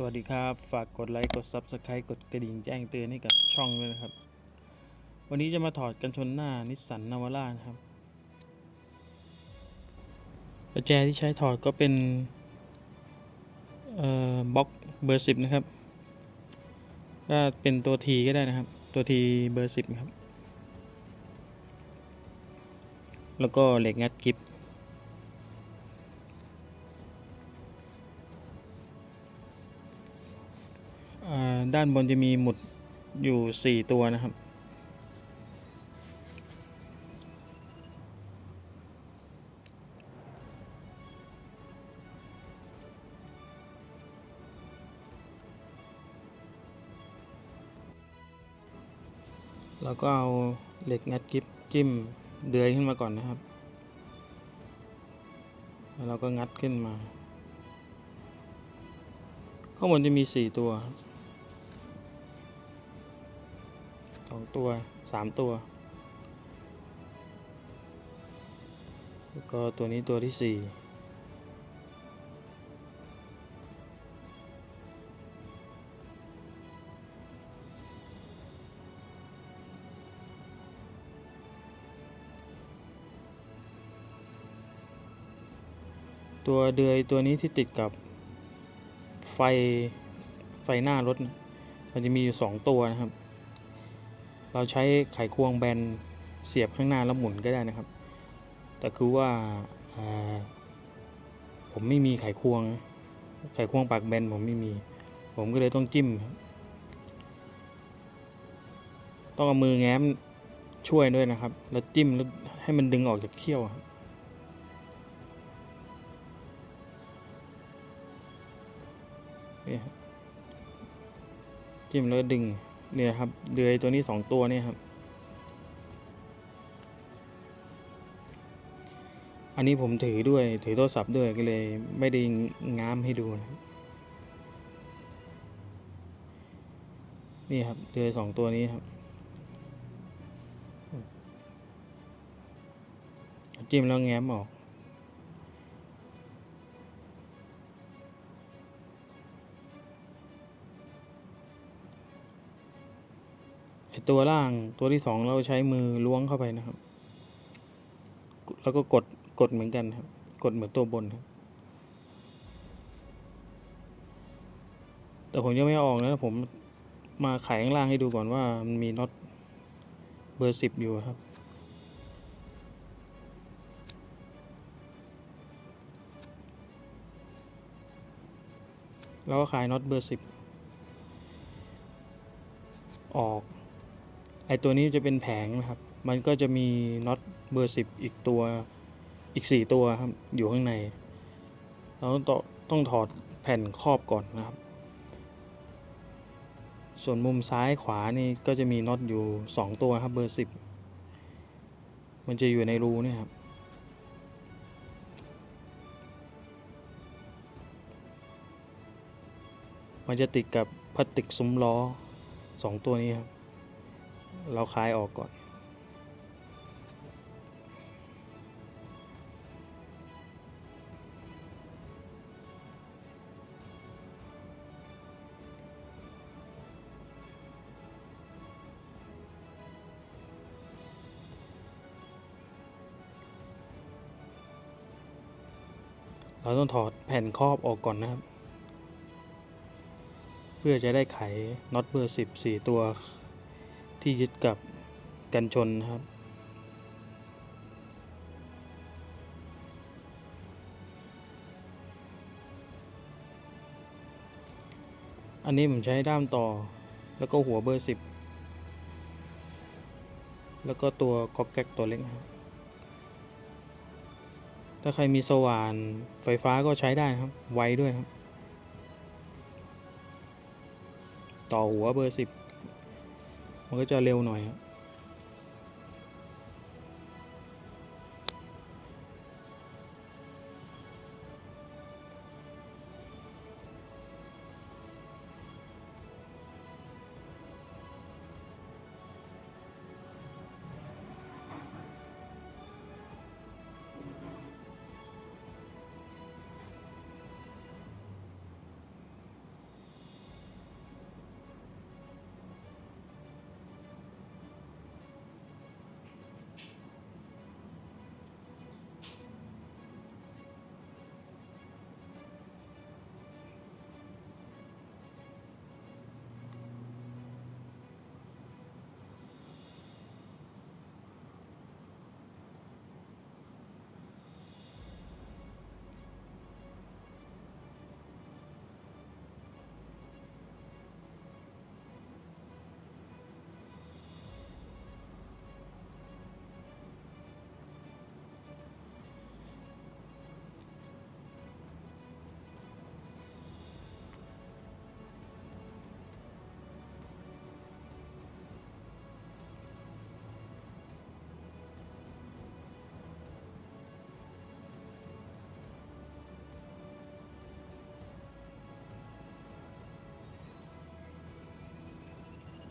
สวัสดีครับ ฝากกดไลค์ กด Subscribe กดกระดิ่งแจ้งเตือนให้กับช่องด้วยนะครับ วันนี้จะมาถอดกันชนหน้านิสสันนาวาร่านะครับประแจที่ใช้ถอดก็เป็นเอ่อบล็อกเบอร์สิบนะครับ ก็เป็นตัวทีก็ได้นะครับ ตัวทีเบอร์สิบครับ แล้วก็เหล็กงัดกิฟอ่ ด้านบนจะมีหมุดอยู่ 4 ตัวนะครับเราก็เอาเหล็กงัดกิ๊บจิ้มเดือยขึ้นมาก่อนนะครับ แล้วเราก็งัดขึ้นมา ข้างบนจะมี 4 ตัวครับ สองตัว3ตัว แล้วก็ตัวนี้ตัวที่4ตัวเดือยตัวนี้ที่ติดกับไฟไฟหน้ารถ มันจะมีอยู่ 2 ตัวนะครับ เราใช้ไขควงแบนเสียบข้างหน้าแล้วหมุนก็ได้นะครับ แต่คือว่าาผมไม่มีไขควง ไขควงปากแบนผมไม่มี ผมก็เลยต้องจิ้ม ต้องเอามือแง้มช่วยด้วยนะครับ แล้วจิ้มแล้วให้มันดึงออกจากเขี้ยวครับจิ้มแล้วดึง เนี่ยครับเดือยตัวนี้สองตัวเนี่ยครับ อันนี้ผมถือด้วยถือโทรศัพท์ด้วยก็เลยไม่ได้ง้ามให้ดูนะนี่ครับเดือยสองตัวนี้ครับจิ้มแล้วแง้มออก ตัวล่างตัวที่สองเราใช้มือล้วงเข้าไปนะครับ แล้วก็กดกดเหมือนกันครับ กดเหมือนตัวบนครับ แต่ผมยังไม่อออกนะผมมาไขข้างล่างให้ดูก่อนว่ามันมีน็อตเบอร์สิบอยู่ครับ แล้วก็ขายน็อตเบอร์สิบออก ไอตัวนี้จะเป็นแผงนะครับ มันก็จะมีน็อตเบอร์สิบอีกตัวอีกสี่ตัวครับอยู่ข้างใน เราต้องต้องถอดแผ่นครอบก่อนนะครับ ส่วนมุมซ้ายขวานี่ก็จะมีน็อตอยู่สองตัวครับเบอร์สิบมันจะอยู่ในรูนี่ครับมันจะติดกับพลาสติกซุ้มล้อสองตัวนี้ครับ เราคลายออกก่อนเราต้องถอดแผ่นครอบออกก่อนนะครับ เพื่อจะได้ไขน็อตเบอร์สิบสี่ตัว ที่ยึดกับกันชนนะครับ อันนี้ผมใช้ด้ามต่อ แล้วก็หัวเบอร์สิบแล้วก็ตัวก๊อกแก๊กตัวเล็กครับถ้าใครมีสว่านไฟฟ้าก็ใช้ได้ครับ ไวด้วยครับ ต่อหัวเบอร์สิบ มันก็จะเร็วหน่อยครับ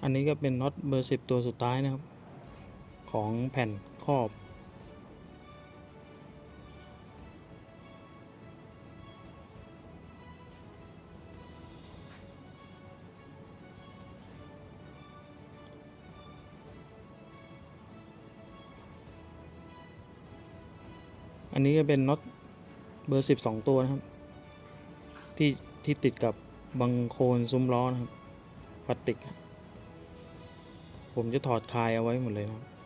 อันนี้ก็เป็นน็อตเบอร์สิบตัวสุดท้ายนะครับ ของแผ่นครอบ อันนี้ก็เป็นน็อตเบอร์สิบสองตัวนะครับ ที่ที่ติดกับบังโคนซุ้มล้อนะครับพลาสติก ผมจะถอดคายเอาไว้หมดเลยนะครับ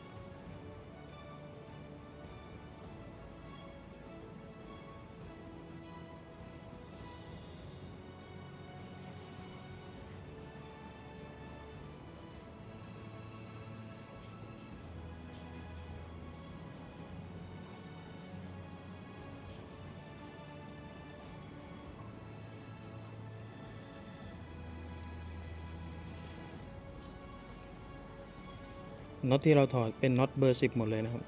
น็อตที่เราถอดเป็นน็อตเบอร์สิบหมดเลยนะครับ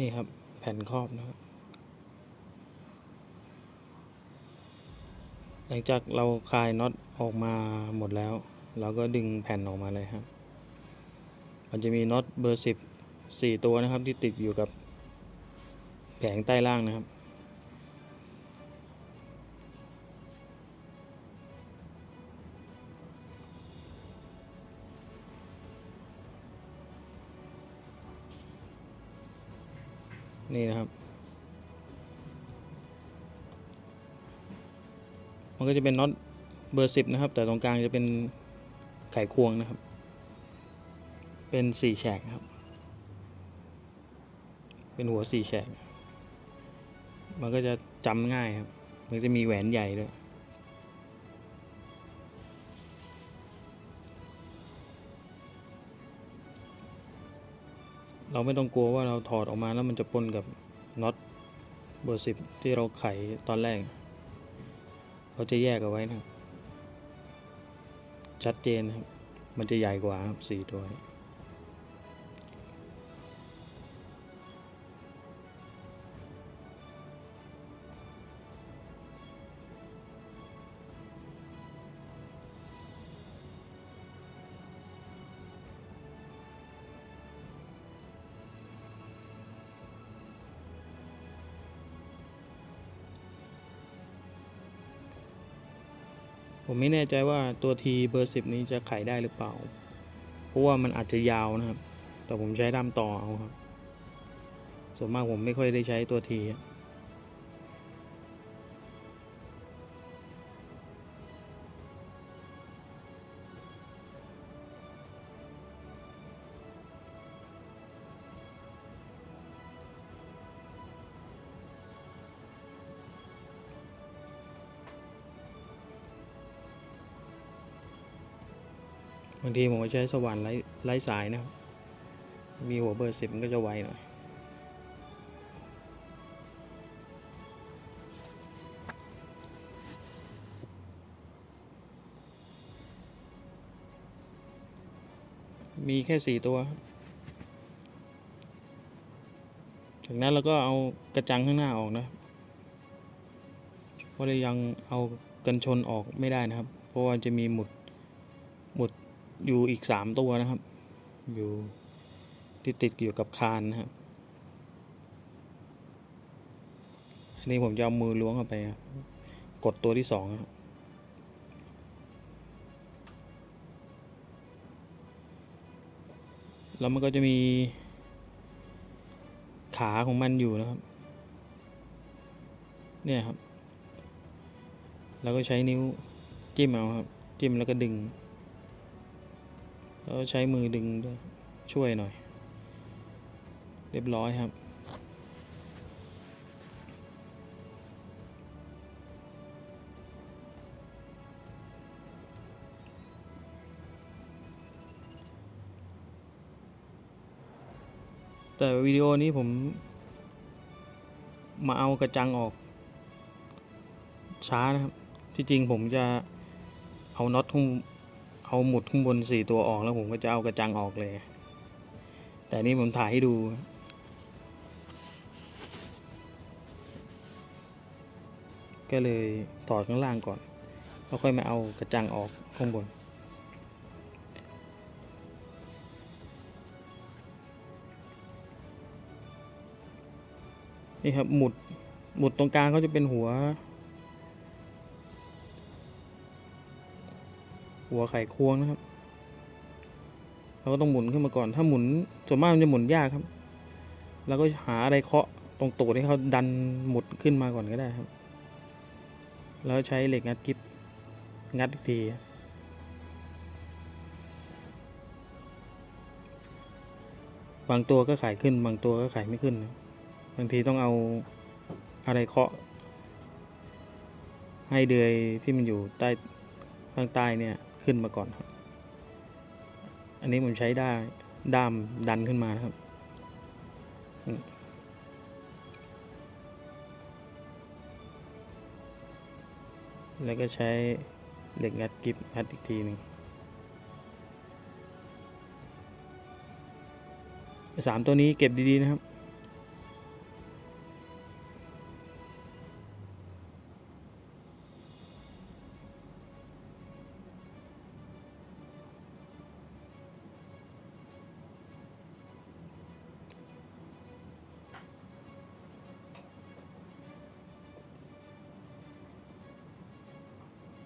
นี่ครับแผ่นครอบนะครับหลังจากเราคลายน็อตออกมาหมดแล้ว เราก็ดึงแผ่นออกมาเลยครับ มันจะมีน็อตเบอร์สิบสี่ตัวนะครับที่ติดอยู่กับแผงใต้ล่างนะครับ นี่นะครับ มันก็จะเป็นน็อตเบอร์สิบนะครับ แต่ตรงกลางจะเป็นไขควงนะครับ เป็นสี่แฉกครับ เป็นหัวสี่แฉก มันก็จะจำง่ายครับ มันจะมีแหวนใหญ่ด้วย เราไม่ต้องกลัวว่าเราถอดออกมาแล้วมันจะปนกับน็อตเบอร์สิบที่เราไขตอนแรกเขาจะแยกเอาไว้นะชัดเจนนะครับมันจะใหญ่กว่าครับสี่ตัวนี้ ผมไม่แน่ใจว่าตัวทีเบอร์สิบนี้จะไขได้หรือเปล่า เพราะว่ามันอาจจะยาวนะครับ แต่ผมใช้ด้ามต่อเอาครับ ส่วนมากผมไม่ค่อยได้ใช้ตัวที บางทีผมก็ใช้สว่านไร้ไรสายนะครับ มีหัวเบอร์สิบมันก็จะไวหน่อยมีแค่สี่ตัว จากนั้นเราก็เอากระจังข้างหน้าออกนะ เพราะเรายังเอากันชนออกไม่ได้นะครับ เพราะว่าจะมีหมุด อยู่อีกสามตัวนะครับ อยู่ที่ติดอยู่กับคานนะครับอันนี้ผมจะเอามือล้วงเข้าไปครับกดตัวที่สองครับแล้วมันก็จะมีขาของมันอยู่นะครับ เนี่ยครับเราก็ใช้นิ้วจิ้มเอาครับ จิ้มแล้วก็ดึง แล้วใช้มือดึงช่วยหน่อย เรียบร้อยครับ แต่วิดีโอนี้ผมมาเอากระจังออก ช้านะครับ ที่จริงผมจะเอาน็อตข้าง เอาหมุดข้างบนสี่ตัวออกแล้วผมก็จะเอากระจังออกเลย แต่นี่ผมถ่ายให้ดู ก็เลยถอดข้างล่างก่อนแล้วค่อยมาเอากระจังออกข้างบนนี่ครับหมุดหมุดตรงกลางเขาจะเป็นหัว หัวไขควงนะครับ เราก็ต้องหมุนขึ้นมาก่อน ถ้าหมุนส่วนมากมันจะหมุนยากครับเราก็หาอะไรเคาะตรงตูดให้เขาดันหมุดขึ้นมาก่อนก็ได้ครับ แล้วใช้เหล็กงัดกิ๊บงัดอีกทีบางตัวก็ขายขึ้น บางตัวก็ขายไม่ขึ้น บางทีต้องเอาอะไรเคาะ ให้เดือยที่มันอยู่ใต้ข้างใต้เนี่ย ขึ้นมาก่อนครับ อันนี้ผมใช้ได้ด้ามดันขึ้นมานะครับ แล้วก็ใช้เหล็กงัดกิบงัดอีกทีหนึ่งสามตัวนี้เก็บดี ๆ นะครับ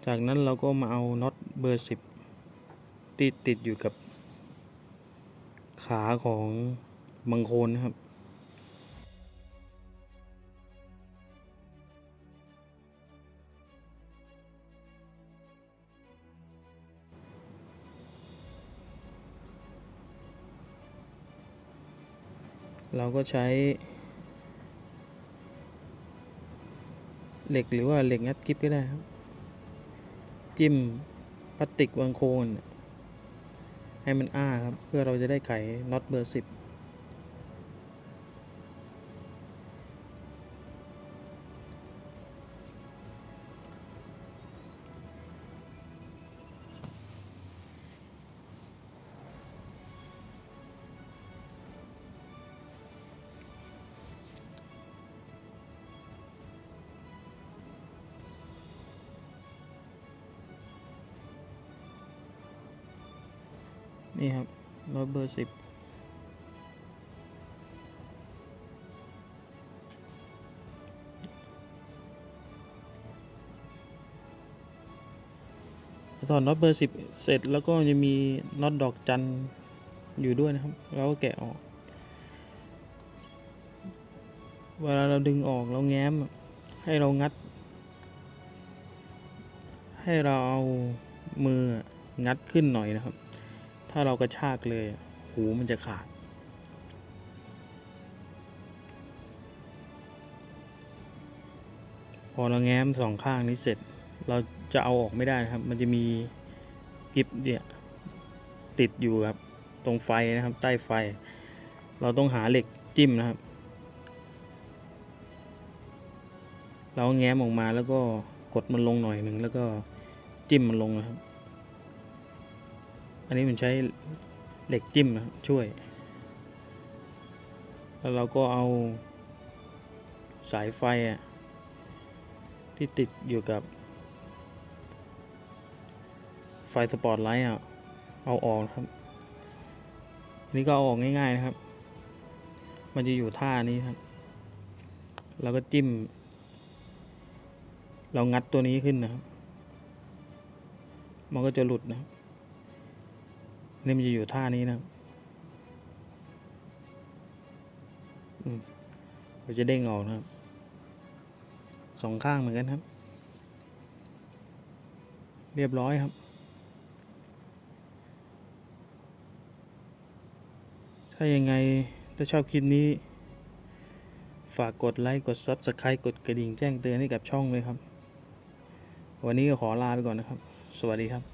จากนั้นเราก็มาเอาน็อตเบอร์สิบติดติดอยู่กับขาของบังโคนนะครับ เราก็ใช้เหล็กหรือว่าเหล็กงัดกิ๊บก็ได้ครับ จิ้มพลาสติกวางโคนให้มันอ้าครับ เพื่อเราจะได้ไขน็อตเบอร์สิบ นี่ครับน็อตเบอร์สิบถอดน็อตเบอร์สิบเสร็จแล้วก็จะมีน็อตดอกจันอยู่ด้วยนะครับ เราก็แกะออก เวลาเราดึงออกเราแง้ม ให้เรางัด ให้เราเอามืองัดขึ้นหน่อยนะครับ ถ้าเรากระชากเลยหูมันจะขาด พอเราแง้มสองข้างนี้เสร็จ เราจะเอาออกไม่ได้นะครับ มันจะมีกิฟเนี่ยติดอยู่ครับ ตรงไฟนะครับ ใต้ไฟ เราต้องหาเหล็กจิ้มนะครับ เราแง้มออกมาแล้วก็กดมันลงหน่อยหนึ่งแล้วก็จิ้มมันลงนะครับ อันนี้มันใช้เหล็กจิ้มนะช่วย แล้วเราก็เอาสายไฟที่ติดอยู่กับ ไฟสปอตไลท์เอาออกครับอันนี้ก็เอาออกง่ายๆนะครับ มันจะอยู่ท่านี้ครับ แล้วก็จิ้ม เรางัดตัวนี้ขึ้นนะครับ มันก็จะหลุดนะครับ นี่มันจะอยู่ท่านี้นะครับอืมก็จะเด้งออกนะครับ สองข้างเหมือนกันครับ เรียบร้อยครับ ถ้ายังไงถ้าชอบคลิปนี้ ฝากกดไลค์ กด Subscribe กดกระดิ่งแจ้งเตือนให้กับช่องเลยครับ วันนี้ก็ขอลาไปก่อนนะครับ สวัสดีครับ